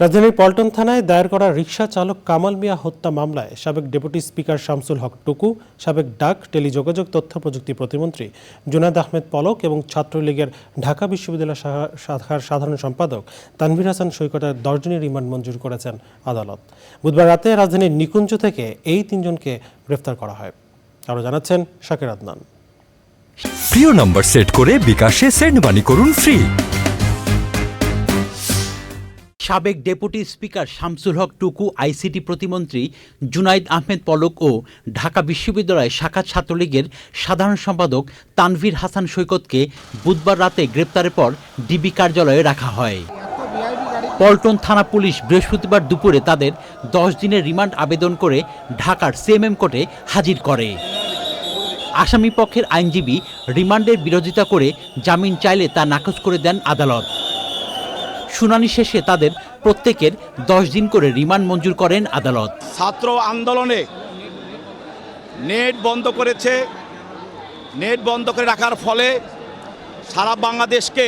রাজধানীর পল্টন থানায় দায়ের করা রিকশা চালক কামাল মিয়া হত্যা মামলায় সাবেক ডেপুটি স্পিকার শামসুল হক টুকু, সাবেক ডাক, টেলিযোগাযোগ, তথ্য প্রযুক্তি প্রতিমন্ত্রী জুনাদ আহমেদ পলক এবং ছাত্রলীগের ঢাকা বিশ্ববিদ্যালয় শাখা- শাখার সাধারণ সম্পাদক তানভীর হাসান সৈকতের দশজনের রিমান্ড মঞ্জুর করেছেন আদালত। বুধবার রাতে রাজধানীর নিকুঞ্জ থেকে এই তিনজনকে গ্রেফতার করা হয়। আরও জানাচ্ছেন শাকের আদনান। প্রিয় নম্বর সেট করে বিকাশে সেন্ড মানি করুন ফ্রি। সাবেক ডেপুটি স্পিকার শামসুল হক টুকু, আইসিটি প্রতিমন্ত্রী জুনাইদ আহমেদ পলক ও ঢাকা বিশ্ববিদ্যালয় শাখা ছাত্রলীগের সাধারণ সম্পাদক তানভীর হাসান সৈকতকে বুধবার রাতে গ্রেপ্তারের পর ডিবি কার্যালয়ে রাখা হয়। পল্টন থানা পুলিশ বৃহস্পতিবার দুপুরে তাদের দশ দিনের রিমান্ড আবেদন করে ঢাকার সিএমএম কোর্টে হাজির করে। আসামি পক্ষের আইনজীবী রিমান্ডের বিরোধিতা করে জামিন চাইলে তা নাকচ করে দেন আদালত। শুনানি শেষে তাদের প্রত্যেকের দশ দিন করে রিমান্ড মঞ্জুর করেন আদালত। ছাত্র আন্দোলনে নেট বন্ধ করেছে। নেট বন্ধ করে রাখার ফলে সারা বাংলাদেশকে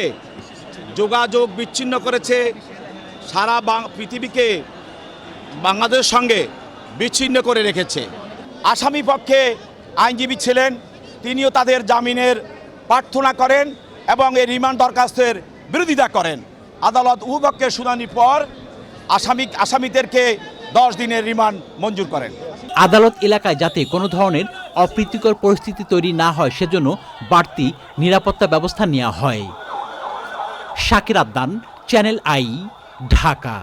যোগাযোগ বিচ্ছিন্ন করেছে। সারা পৃথিবীকে বাংলাদেশের সঙ্গে বিচ্ছিন্ন করে রেখেছে। আসামি পক্ষে আইনজীবী ছিলেন, তিনিও তাদের জামিনের প্রার্থনা করেন এবং এই রিমান্ড দরখাস্তের বিরোধিতা করেন। আদালত উভপক্ষের শুনানির পর আসামি আসামিদেরকে দশ দিনের রিমান্ড মঞ্জুর করেন। আদালত এলাকায় যাতে কোনো ধরনের অপ্রীতিকর পরিস্থিতি তৈরি না হয়, সেজন্য বাড়তি নিরাপত্তা ব্যবস্থা নেওয়া হয়। শাকির আদান চ্যানেল আই, ঢাকা।